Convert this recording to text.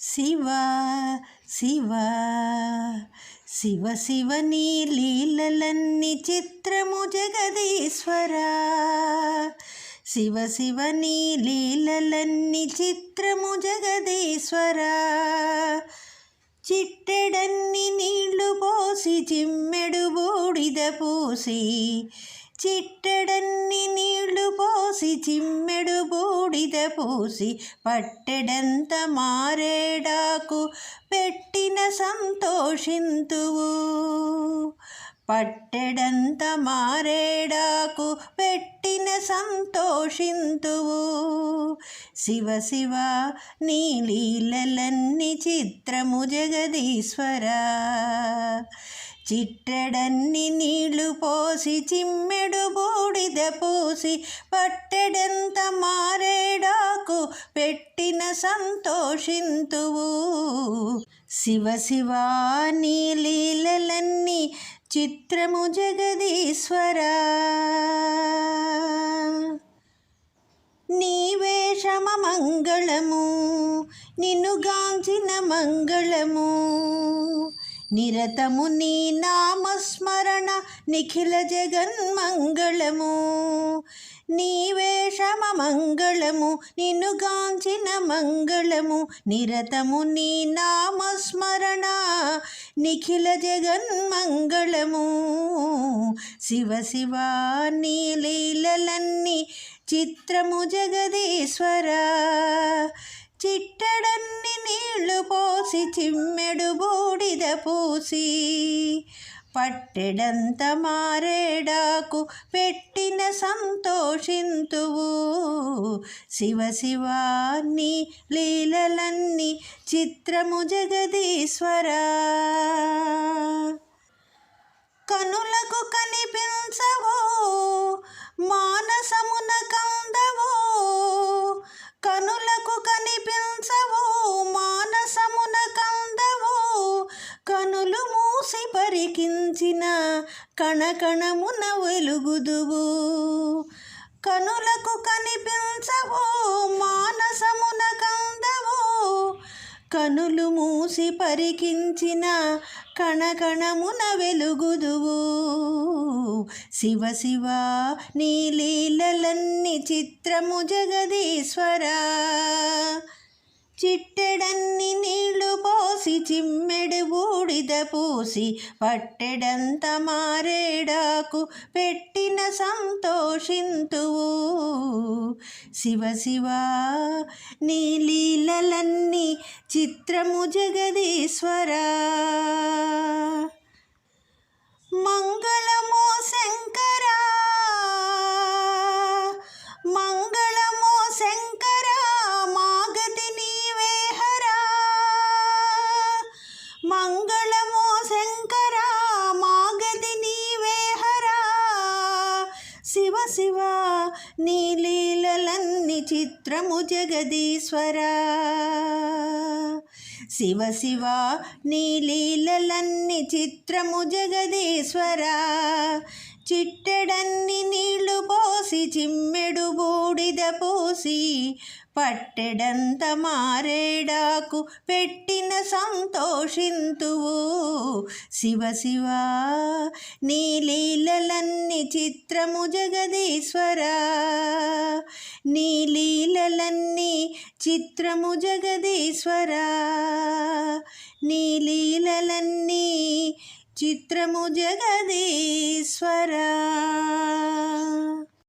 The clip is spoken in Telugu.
శివ శివ శివ శివ నీ లీలలన్ని చిత్రము జగదీశ్వరా. శివ శివ నీ లీలలన్ని చిత్రము జగదీశ్వరా. చిట్టెడన్ని నీళ్ళు పోసి చిమ్మెడు బూడిద పూసి చిట్టెడన్ని నీళ్ళు పోసి చిమ్మెడు బూడిద పూసి పట్టెడంత మారేడాకు పెట్టిన సంతోషింతువు పట్టెడంత మారేడాకు పెట్టిన సంతోషింతువు శివ శివ నీ లీలలన్ని చిత్రము జగదీశ్వరా చిట్టెడన్ని నీళ్ళు పోసి చిమ్మెడు బూడిద పూసి పట్టెడంత మారేడాకు పెట్టిన సంతోషింతువు. శివ శివ నీ లీలలన్నీ చిత్రము జగదీశ్వరా. నీవే శమ మంగళము నిన్ను గాంచిన మంగళము. నిరతము నీ నామస్మరణ నిఖిల జగన్మంగళము. నీవే శమ మంగళము నిన్నుగాంచిన మంగళము. నిరతము నీ నామస్మరణ నిఖిల జగన్మంగళము. శివ శివ నీ లీలలన్నీ చిత్రము జగదీశ్వరా. చిట్టడన్ని నీళ్ళు పోసి చిమ్మెడు బూడిద పూసి పట్టెడంత మారేడాకు పెట్టిన సంతోషింతువు. శివ శివాన్ని లీలలన్నీ చిత్రము జగదీశ్వరా. పరికించిన కణకణమున వెలుగుదువు. కనులకు కనిపించవు మానసమున కందవు. కనులు మూసి పరికించిన కణకణమున వెలుగుదువు. శివ శివ నీ లీలలన్నీ చిత్రము జగదీశ్వరా. చిట్టెడన్ని నీళ్ళు పోసి చిమ్మె బూడిద పూసి పట్టెడంత మారేడాకు పెట్టిన సంతోషింతువు. శివ శివ నీ లీలలన్నీ చిత్రము జగదీశ్వరా. మంగళమో శివ శివ నీ లీలలన్ని చిత్రము జగదీశ్వర. శివ శివ నీ లీలలన్ని చిత్రము జగదీశ్వర. చిట్టెడన్ని నీళ్ళు పోసి చిమ్మెడు బూడిద పోసి పట్టెడంత మారేడాకు పెట్టిన సంతోషింతువు. శివ శివ నీ లీలలన్నీ చిత్రము జగదీశ్వర. నీ లీలలన్నీ చిత్రము జగదీశ్వర. నీ లీలలన్నీ చిత్రము జగదీశ్వరా.